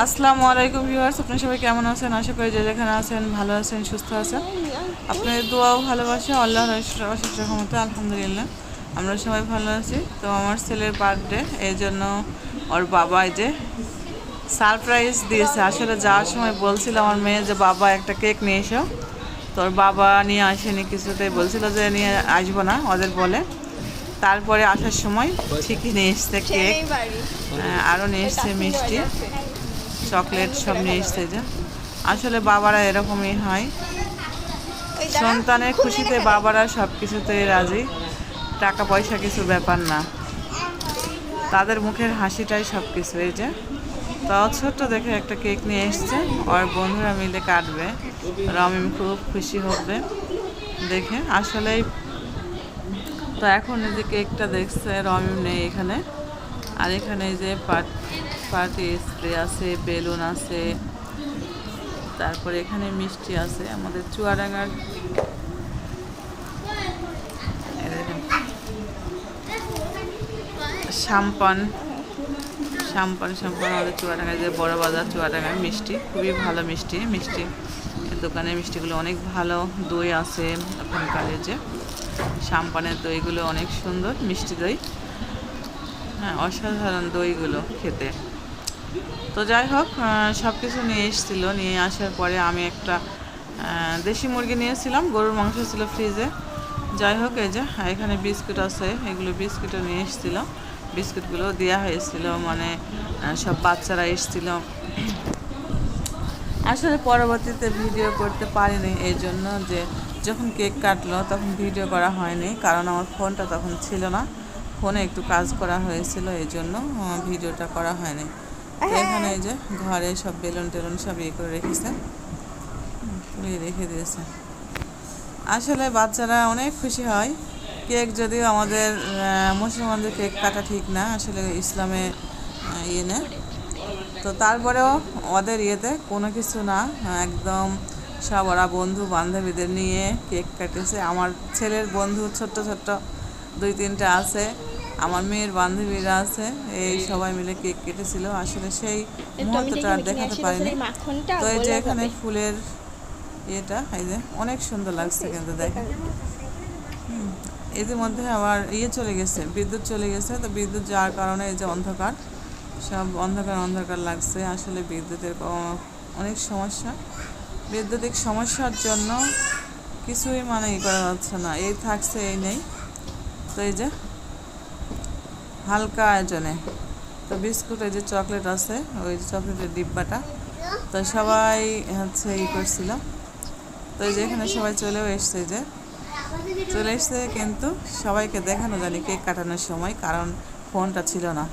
আসসালামু আলাইকুম ভিউয়ার্স আপনারা সবাই কেমন আছেন? আশা করি যে যেখানে আছেন ভালো আছেন সুস্থ আছেন। আপনাদের দোয়াও ভালোবাসা আল্লাহর অশেষ রহমতে আলহামদুলিল্লাহ। আমরা সবাই ভালো আছি। তো আমার ছেলের বার্থডে এই জন্য ওর বাবা যে সারপ্রাইজ দিয়েছে। আসলে যাওয়ার সময় বলছিল আমার মেয়ে যে বাবা একটা কেক নিয়ে এসো। তোর বাবা নিয়ে আসেনি কিছুতেই। বলছিল যে নিয়ে আসব না ওদের বলে। তারপরে আসার সময় ঠিকই নিয়ে এসছে কেক আরও নিয়ে এসছে মিষ্টি। চকলেট সব নিয়ে এসছে যে। আসলে বাবারা এরকমই হয়। সন্তানের খুশিতে বাবারা সব কিছুতেই রাজি। টাকা পয়সা কিছু ব্যাপার না। তাদের মুখের হাসিটাই সব কিছু এই যে। তাও ছোট্ট দেখে একটা কেক নিয়ে এসছে। ওর বন্ধুরা মিলে কাটবে। রমিম খুব খুশি হবে দেখে। আসলেই তো এখন এই যে কেকটা দেখছে রমিম নেই এখানে। আর এখানে এই যে পার্টি স্প্রে আছে, বেলুন আছে, তারপরে এখানে মিষ্টি আছে, আমাদের চুয়াডাঙ্গার সাম্পান সাম্পান সাম্পান, আমাদের চুয়াডাঙ্গায় যে বড় বাজার চুয়াডাঙ্গার মিষ্টি, খুবই ভালো মিষ্টি মিষ্টি দোকানের মিষ্টিগুলো অনেক ভালো দই আছে, ওখানকার এই যে সাম্পানের দইগুলো অনেক সুন্দর, মিষ্টি দই হ্যাঁ অসাধারণ দইগুলো খেতে। তো যাই হোক সব কিছু নিয়ে এসেছিল, নিয়ে আসার পরে আমি একটা দেশি মুরগি নিয়েছিলাম, গরুর মাংস ছিল ফ্রিজে যাই হোক, এই যে, এখানে বিস্কুট আছে, এগুলো বিস্কুটও নিয়ে এসেছিল। বিস্কুটগুলো দেওয়া হয়েছিল মানে সব বাচ্চারা এসেছিল। আসলে পরবর্তীতে ভিডিও করতে পারিনি, এই জন্য যে, যখন কেক কাটলো, তখন ভিডিও করা হয়নি, কারণ আমার ফোনটা তখন ছিল না। ফোনে একটু কাজ করা হয়েছিল, এই জন্য ভিডিওটা করা হয়নি। এখানে এই যে ঘরে সব বেলুন টেলুন সব ইয়ে করে রেখেছে। ফুলিয়ে রেখে দিয়েছে। আসলে বাচ্চারা অনেক খুশি হয়। কেক যদিও আমাদের মুসলমানদের কেক কাটা ঠিক না আসলে ইসলামে ইয়ে না। তো তারপরেও ওদের ইয়েতে কোনো কিছু না একদম সব ওরা বন্ধু বান্ধবীদের নিয়ে কেক কাটেছে। আমার ছেলের বন্ধু ছোট্ট ছোট্ট দুই তিনটা আছে। আমার মেয়ের বান্ধবীরা আছে এই সবাই মিলে কেক কেটেছিল। আসলে সেই মুহূর্তটা আর দেখাতে পারিনি। তো এই যে এখানে ফুলের ইয়েটা এই যে অনেক সুন্দর লাগছে কিন্তু দেখেন হুম, ইতিমধ্যে আবার ইয়ে চলে গেছে বিদ্যুৎ চলে গেছে তো বিদ্যুৎ যাওয়ার কারণে এই যে অন্ধকার সব অন্ধকার অন্ধকার লাগছে আসলে বিদ্যুতের অনেক সমস্যা। বিদ্যুতিক সমস্যার জন্য কিছুই মানে ই করা যাচ্ছে না এই থাকছে এই নেই। তো এই যে হালকা আয়োজনে। তো বিস্কুট, এই যে চকলেট আছে, ওই চকলেটের ডিব্বাটা। তো সবাই হচ্ছে ই করছিল। তো যে এখানে সবাই চলেও এসছে যে। চলে এসছে কিন্তু সবাইকে দেখানো জানি কেক কাটানোর সময়, কারণ ফোনটা ছিল না।